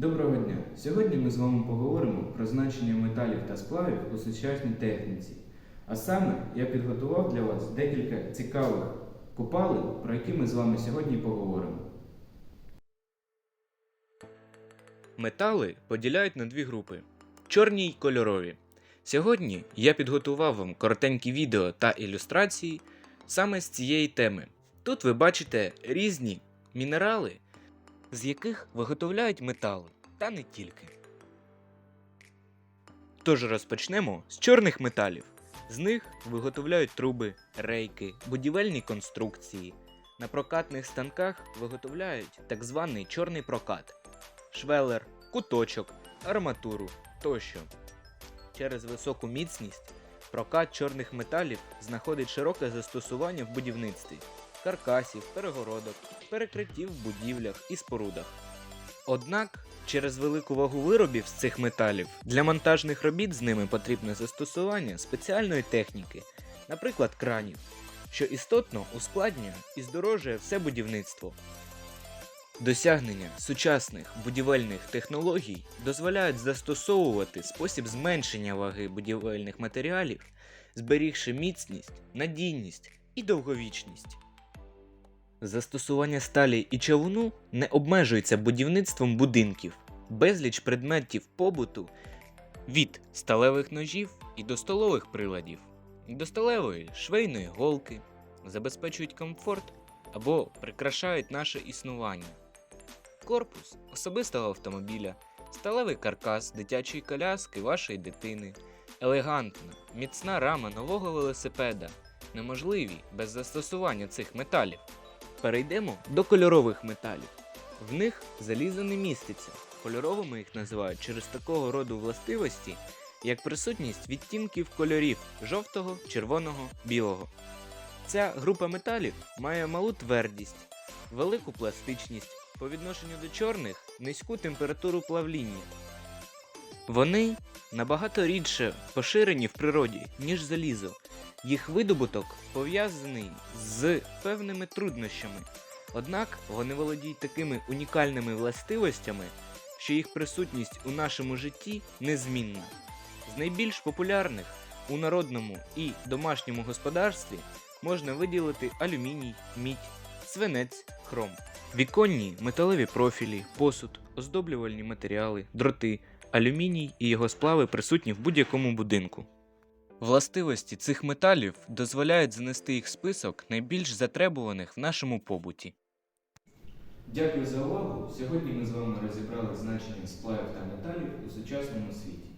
Доброго дня! Сьогодні ми з вами поговоримо про значення металів та сплавів у сучасній техніці. А саме я підготував для вас декілька цікавих копалин, про які ми з вами сьогодні поговоримо. Метали поділяють на дві групи: чорні й кольорові. Сьогодні я підготував вам коротенькі відео та ілюстрації саме з цієї теми. Тут ви бачите різні мінерали, з яких виготовляють метали, та не тільки. Тож розпочнемо з чорних металів. З них виготовляють труби, рейки, будівельні конструкції. На прокатних станках виготовляють так званий чорний прокат швелер, куточок, арматуру тощо. Через високу міцність прокат чорних металів знаходить широке застосування в будівництві каркасів, перегородок, перекриттів в будівлях і спорудах. Однак, через велику вагу виробів з цих металів для монтажних робіт з ними потрібне застосування спеціальної техніки, наприклад, кранів, що істотно ускладнює і здорожує все будівництво. Досягнення сучасних будівельних технологій дозволяють застосовувати спосіб зменшення ваги будівельних матеріалів, зберігши міцність, надійність і довговічність. Застосування сталі і чавуну не обмежується будівництвом будинків, безліч предметів побуту від сталевих ножів і до столових приладів, до сталевої швейної голки, забезпечують комфорт або прикрашають наше існування. Корпус особистого автомобіля, сталевий каркас дитячої коляски вашої дитини, елегантна, міцна рама нового велосипеда неможливі без застосування цих металів. Перейдемо до кольорових металів. В них залізо не міститься. Кольоровими їх називають через такого роду властивості, як присутність відтінків кольорів жовтого, червоного, білого. Ця група металів має малу твердість, велику пластичність, по відношенню до чорних низьку температуру плавління. Вони набагато рідше поширені в природі, ніж залізо. Їх видобуток пов'язаний з певними труднощами. Однак вони володіють такими унікальними властивостями, що їх присутність у нашому житті незмінна. З найбільш популярних у народному і домашньому господарстві можна виділити алюміній, мідь, свинець, хром. Віконні металеві профілі, посуд, оздоблювальні матеріали, дроти, алюміній і його сплави присутні в будь-якому будинку. Властивості цих металів дозволяють занести їх в список найбільш затребуваних в нашому побуті. Дякую за увагу! Сьогодні ми з вами розібрали значення сплавів та металів у сучасному світі.